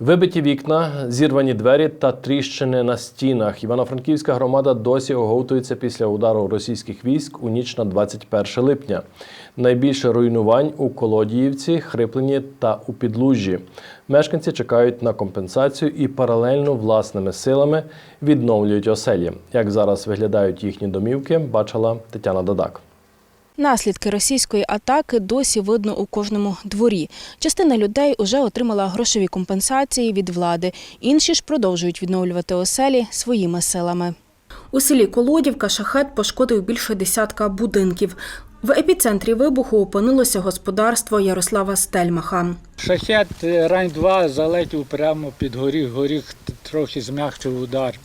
Вибиті вікна, зірвані двері та тріщини на стінах. Івано-Франківська громада досі оговтується після удару російських військ у ніч на 21 липня. Найбільше руйнувань у Колодіївці, Хриплені та у Підлужжі. Мешканці чекають на компенсацію і паралельно власними силами відновлюють оселі. Як зараз виглядають їхні домівки, бачила Тетяна Дадак. Наслідки російської атаки досі видно у кожному дворі. Частина людей уже отримала грошові компенсації від влади. Інші ж продовжують відновлювати оселі своїми силами. У селі Колодівка шахет пошкодив більше десятка будинків. В епіцентрі вибуху опинилося господарство Ярослава Стельмаха. Шахет е, рань 2 залетів прямо під горіх. Горіх трохи змягчив удар,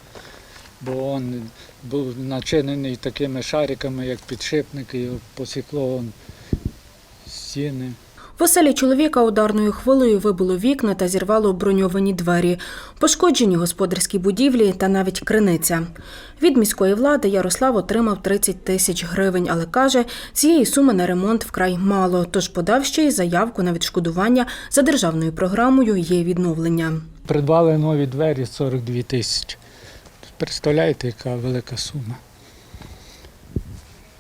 бо він був начинений такими шариками, як підшипники, і посікло стіни. В оселі чоловіка ударною хвилею вибило вікна та зірвало броньовані двері, пошкоджені господарські будівлі та навіть криниця. Від міської влади Ярослав отримав 30 тисяч гривень, але каже, цієї суми на ремонт вкрай мало, тож подав ще й заявку на відшкодування за державною програмою є відновлення. Придбали нові двері 42 тисячі. Представляєте, яка велика сума.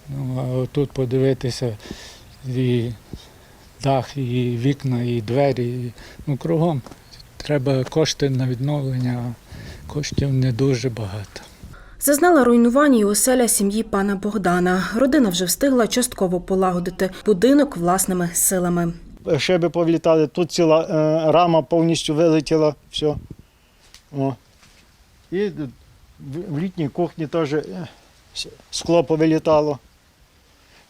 Ну, а тут подивитися і дах, і вікна, і двері. і, Ну, кругом. Треба кошти на відновлення, коштів не дуже багато. Зазнала руйнування і оселя сім'ї пана Богдана. Родина вже встигла частково полагодити будинок власними силами. шиби повлітали, тут ціла е, рама повністю вилетіла, все. О. І в, літній кухні теж е, скло повилітало.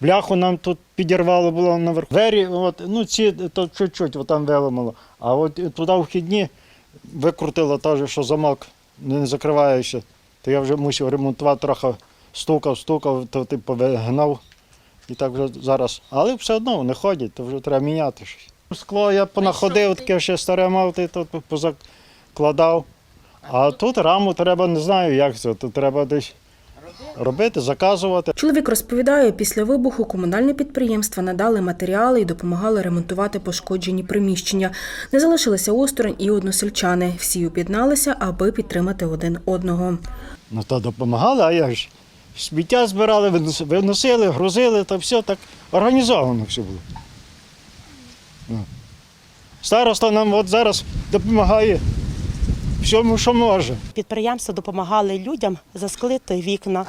Бляху нам тут підірвало було наверху. Двері, от, ну ці то чуть-чуть отам виламало. А от туди вхідні викрутило теж, що замок не закривається. То я вже мусив ремонтувати трохи стукав, стукав, то типу вигнав. І так вже зараз. Але все одно вони ходять, то вже треба міняти щось. Скло я понаходив, таке ще старе мав, тут позакладав. А тут раму треба, не знаю, як це. Тут треба десь робити, заказувати. Чоловік розповідає, після вибуху комунальні підприємства надали матеріали і допомагали ремонтувати пошкоджені приміщення. Не залишилися осторонь і односельчани. Всі об'єдналися, аби підтримати один одного. Ну то допомагали, а як ж? Сміття збирали, виносили, грузили, то все так організовано все було. Ну. Староста нам от зараз допомагає всьому, що може. Підприємства допомагали людям засклити вікна,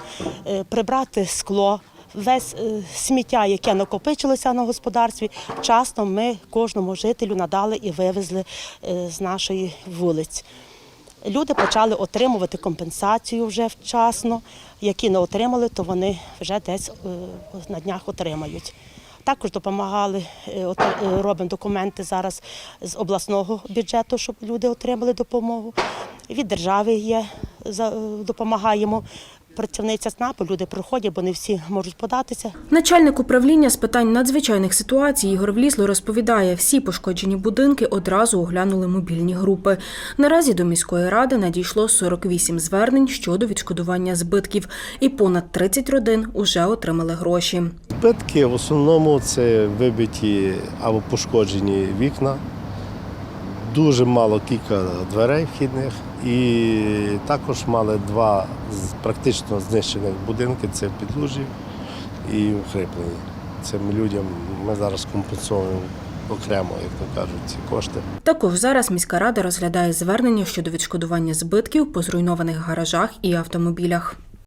е, прибрати скло. Весь е, сміття, яке накопичилося на господарстві, вчасно ми кожному жителю надали і вивезли е, з нашої вулиць. Люди почали отримувати компенсацію вже вчасно. Які не отримали, то вони вже десь на днях отримають. Також допомагали, е, е, робимо документи зараз з обласного бюджету, щоб люди отримали допомогу. Від держави є, допомагаємо. Працівниця СНАПу, люди приходять, бо не всі можуть податися. Начальник управління з питань надзвичайних ситуацій Ігор Влізло розповідає, всі пошкоджені будинки одразу оглянули мобільні групи. Наразі до міської ради надійшло 48 звернень щодо відшкодування збитків, і понад 30 родин уже отримали гроші. Збитки в основному це вибиті або пошкоджені вікна, дуже мало кілька дверей вхідних, і також мали два практично знищених будинки це в підлужі і в Хриплені. Цим людям ми зараз компенсуємо окремо, як то кажуть, ці кошти. Також зараз міська рада розглядає звернення щодо відшкодування збитків по зруйнованих гаражах і автомобілях.